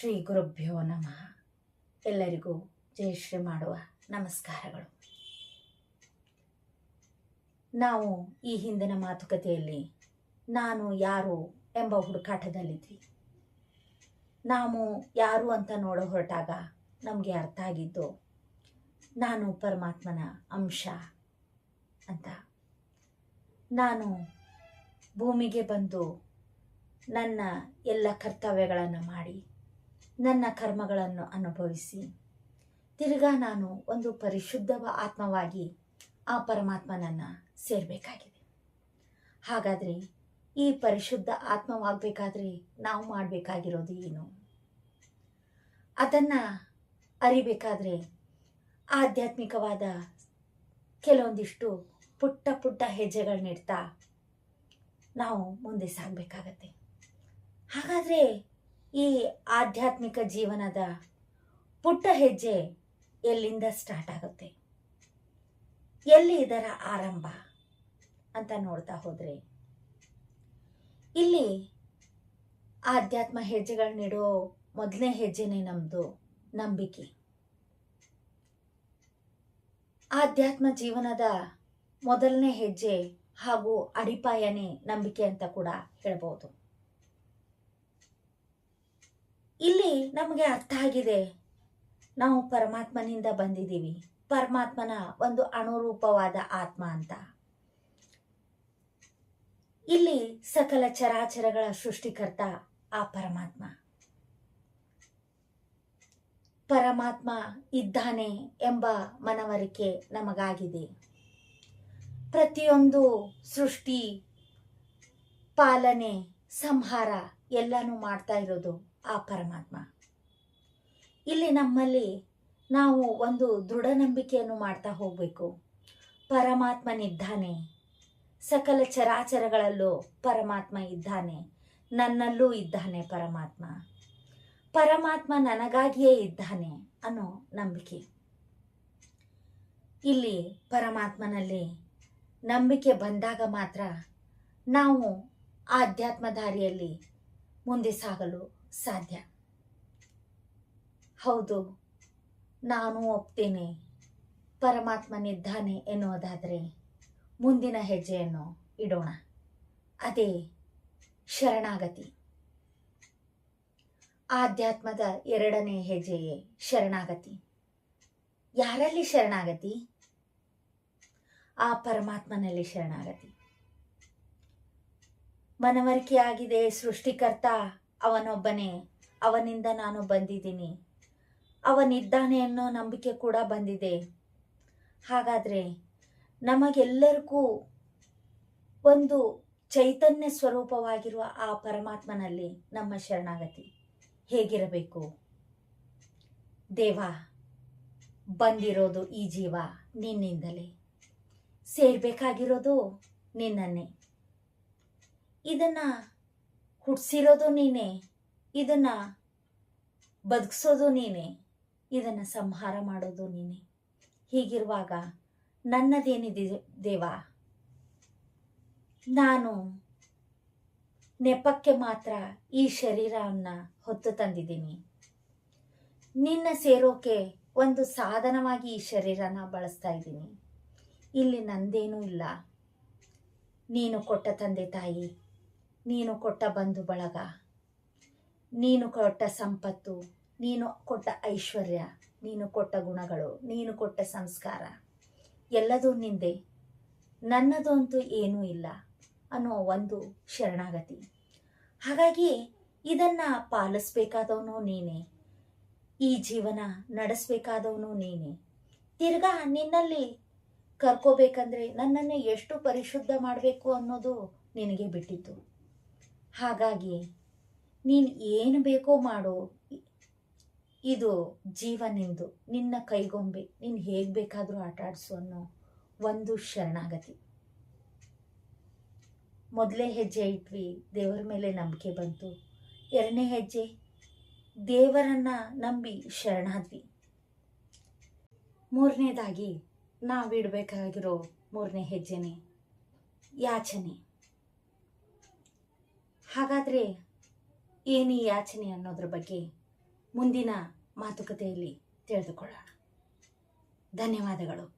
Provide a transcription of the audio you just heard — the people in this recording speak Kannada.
ಶ್ರೀ ಗುರುಭ್ಯೋ ನಮಃ. ಎಲ್ಲರಿಗೂ ಜಯಶ್ರೀ ಮಾಡುವ ನಮಸ್ಕಾರಗಳು. ನಾವು ಈ ಹಿಂದಿನ ಮಾತುಕತೆಯಲ್ಲಿ ನಾನು ಯಾರು ಎಂಬ ಹುಡುಕಾಟದಲ್ಲಿದ್ವಿ. ನಾವು ಯಾರು ಅಂತ ನೋಡೋ ಹೊರಟಾಗ ನಮಗೆ ಅರ್ಥ ಆಗಿದ್ದು ನಾನು ಪರಮಾತ್ಮನ ಅಂಶ ಅಂತ. ನಾನು ಭೂಮಿಗೆ ಬಂದು ನನ್ನ ಎಲ್ಲ ಕರ್ತವ್ಯಗಳನ್ನು ಮಾಡಿ ನನ್ನ ಕರ್ಮಗಳನ್ನು ಅನುಭವಿಸಿ. ತಿರ್ಗಾ ನಾನು ಒಂದು ಪರಿಶುದ್ಧ ಆತ್ಮವಾಗಿ ಆ ಪರಮಾತ್ಮನನ್ನು ಸೇರಬೇಕಾಗಿದೆ. ಹಾಗಾದರೆ ಈ ಪರಿಶುದ್ಧ ಆತ್ಮವಾಗಬೇಕಾದ್ರೆ ನಾವು ಮಾಡಬೇಕಾಗಿರೋದು ಏನು? ಅದನ್ನು ಅರಿಬೇಕಾದ್ರೆ ಆಧ್ಯಾತ್ಮಿಕವಾದ ಕೆಲವೊಂದಿಷ್ಟು ಪುಟ್ಟ ಪುಟ್ಟ ಹೆಜ್ಜೆಗಳನ್ನಿಡ್ತಾ ನಾವು ಮುಂದೆ ಸಾಗಬೇಕಾಗತ್ತೆ. ಹಾಗಾದರೆ ಈ ಆಧ್ಯಾತ್ಮಿಕ ಜೀವನದ ಪುಟ್ಟ ಹೆಜ್ಜೆ ಎಲ್ಲಿಂದ ಸ್ಟಾರ್ಟ್ ಆಗುತ್ತೆ? ಎಲ್ಲಿ ಇದರ ಆರಂಭ ಅಂತ ನೋಡ್ತಾ ಹೋದರೆ, ಇಲ್ಲಿ ಆಧ್ಯಾತ್ಮ ಹೆಜ್ಜೆಗಳನ್ನಿಡೋ ಮೊದಲನೇ ಹೆಜ್ಜೆನೇ ನಮ್ಮದು ನಂಬಿಕೆ. ಆಧ್ಯಾತ್ಮ ಜೀವನದ ಮೊದಲನೇ ಹೆಜ್ಜೆ ಹಾಗೂ ಅಡಿಪಾಯನೇ ನಂಬಿಕೆ ಅಂತ ಕೂಡ ಹೇಳ್ಬೋದು. ಇಲ್ಲಿ ನಮಗೆ ಅರ್ಥ ಆಗಿದೆ. ನಾವು ಪರಮಾತ್ಮನಿಂದ ಬಂದಿದ್ದೀವಿ. ಪರಮಾತ್ಮನ ಒಂದು ಅಣುರೂಪವಾದ ಆತ್ಮ ಅಂತ. ಇಲ್ಲಿ ಸಕಲ ಚರಾಚರಗಳ ಸೃಷ್ಟಿಕರ್ತ ಆ ಪರಮಾತ್ಮ. ಪರಮಾತ್ಮ ಇದ್ದಾನೆ ಎಂಬ ಮನವರಿಕೆ ನಮಗಾಗಿದೆ. ಪ್ರತಿಯೊಂದು ಸೃಷ್ಟಿ, ಪಾಲನೆ, ಸಂಹಾರ ಎಲ್ಲನೂ ಮಾಡ್ತಾ ಇರೋದು. ಆ ಪರಮಾತ್ಮ. ಇಲ್ಲಿ ನಮ್ಮಲ್ಲಿ ನಾವು ಒಂದು ದೃಢ ನಂಬಿಕೆಯನ್ನು ಮಾಡ್ತಾ ಹೋಗಬೇಕು. ಪರಮಾತ್ಮನಿದ್ದಾನೆ ಸಕಲ ಚರಾಚರಗಳಲ್ಲೂ ಪರಮಾತ್ಮ ಇದ್ದಾನೆ. ನನ್ನಲ್ಲೂ ಇದ್ದಾನೆ ಪರಮಾತ್ಮ. ಪರಮಾತ್ಮ ನನಗಾಗಿಯೇ ಇದ್ದಾನೆ ಅನ್ನೋ ನಂಬಿಕೆ. ಇಲ್ಲಿ ಪರಮಾತ್ಮನಲ್ಲಿ ನಂಬಿಕೆ ಬಂದಾಗ ಮಾತ್ರ ನಾವು ಆಧ್ಯಾತ್ಮ ದಾರಿಯಲ್ಲಿ ಮುಂದೆ ಸಾಗಲು ಸಾಧ್ಯ. ಹೌದು, ನಾನು ಒಪ್ತೇನೆ. ಪರಮಾತ್ಮನಿದ್ದಾನೆ ಎನ್ನುವುದಾದರೆ ಮುಂದಿನ ಹೆಜ್ಜೆಯನ್ನು ಇಡೋಣ. ಅದೇ ಶರಣಾಗತಿ. ಆಧ್ಯಾತ್ಮದ ಎರಡನೇ ಹೆಜ್ಜೆಯೇ ಶರಣಾಗತಿ. ಯಾರಲ್ಲಿ ಶರಣಾಗತಿ? ಆ ಪರಮಾತ್ಮನಲ್ಲಿ ಶರಣಾಗತಿ. ಮನವರಿಕೆಯಾಗಿದೆ ಸೃಷ್ಟಿಕರ್ತ ಅವನೊಬ್ಬನೇ, ಅವನಿಂದ ನಾನು ಬಂದಿದ್ದೀನಿ. ಅವನಿದ್ದಾನೆ ಅನ್ನೋ ನಂಬಿಕೆ ಕೂಡ ಬಂದಿದೆ. ಹಾಗಾದರೆ ನಮಗೆಲ್ಲರಿಗೂ ಒಂದು ಚೈತನ್ಯ ಸ್ವರೂಪವಾಗಿರುವ ಆ ಪರಮಾತ್ಮನಲ್ಲಿ ನಮ್ಮ ಶರಣಾಗತಿ ಹೇಗಿರಬೇಕು? ದೇವ, ಬಂದಿರೋದು ಈ ಜೀವ ನಿನ್ನಿಂದಲೇ. ಸೇರ್ಬೇಕಾಗಿರೋದು ನಿನ್ನನ್ನೇ. ಇದನ್ನ ಹುಟ್ಟಿಸಿರೋದು ನೀನೇ. ಇದನ್ನ ಬದುಕಿಸೋದು ನೀನೇ. ಇದನ್ನು ಸಂಹಾರ ಮಾಡೋದು ನೀನೇ. ಹೀಗಿರುವಾಗ ನನ್ನದೇನಿದೆ ದೇವ? ನಾನು ನೆಪಕ್ಕೆ ಮಾತ್ರ ಈ ಶರೀರವನ್ನು ಹೊತ್ತು ತಂದಿದ್ದೀನಿ. ನಿನ್ನ ಸೇರೋಕೆ ಒಂದು ಸಾಧನವಾಗಿ ಈ ಶರೀರನ ಬಳಸ್ತಾ ಇದ್ದೀನಿ. ಇಲ್ಲಿ ನಂದೇನೂ ಇಲ್ಲ. ನೀನು ಕೊಟ್ಟ ತಂದೆ ತಾಯಿ ನೀನು ಕೊಟ್ಟ ಬಂಧು ಬಳಗ, ನೀನು ಕೊಟ್ಟ ಸಂಪತ್ತು, ನೀನು ಕೊಟ್ಟ ಐಶ್ವರ್ಯ, ನೀನು ಕೊಟ್ಟ ಗುಣಗಳು, ನೀನು ಕೊಟ್ಟ ಸಂಸ್ಕಾರ, ಎಲ್ಲದೂ ನಿಂದೆ. ನನ್ನದು ಅಂತೂ ಏನೂ ಇಲ್ಲ ಅನ್ನೋ ಒಂದು ಶರಣಾಗತಿ. ಹಾಗಾಗಿ ಇದನ್ನು ಪಾಲಿಸ್ಬೇಕಾದವನು ನೀನೇ. ಈ ಜೀವನ ನಡೆಸಬೇಕಾದವನು ನೀನೇ. ತಿರ್ಗಾ ನಿನ್ನಲ್ಲಿ ಕರ್ಕೋಬೇಕಂದ್ರೆ ನನ್ನನ್ನು ಎಷ್ಟು ಪರಿಶುದ್ಧ ಮಾಡಬೇಕು ಅನ್ನೋದು ನಿನಗೆ ಬಿಟ್ಟಿತ್ತು. ಹಾಗಾಗಿ ನೀನು ಏನು ಬೇಕೋ ಮಾಡು. ಇದು ಜೀವ ನಿಂದು ನಿನ್ನ ಕೈಗೊಂಬೆ, ನೀನು ಹೇಗೆ ಬೇಕಾದರೂ ಆಟ ಅನ್ನೋ ಒಂದು ಶರಣಾಗತಿ. ಮೊದಲೇ ಹೆಜ್ಜೆ ಇಟ್ವಿ, ದೇವರ ಮೇಲೆ ನಂಬಿಕೆ ಬಂತು. ಎರಡನೇ ಹೆಜ್ಜೆ, ದೇವರನ್ನು ನಂಬಿ ಶರಣಾದ್ವಿ. ಮೂರನೇದಾಗಿ ನಾವಿಡಬೇಕಾಗಿರೋ ಮೂರನೇ ಹೆಜ್ಜೆನೇ, ಯಾಚನೆ. ಹಾಗಾದರೆ ಏನು ಈ ಯಾಚನೆ ಅನ್ನೋದ್ರ ಬಗ್ಗೆ ಮುಂದಿನ ಮಾತುಕತೆಯಲ್ಲಿ ತಿಳಿದುಕೊಳ್ಳೋಣ. ಧನ್ಯವಾದಗಳು.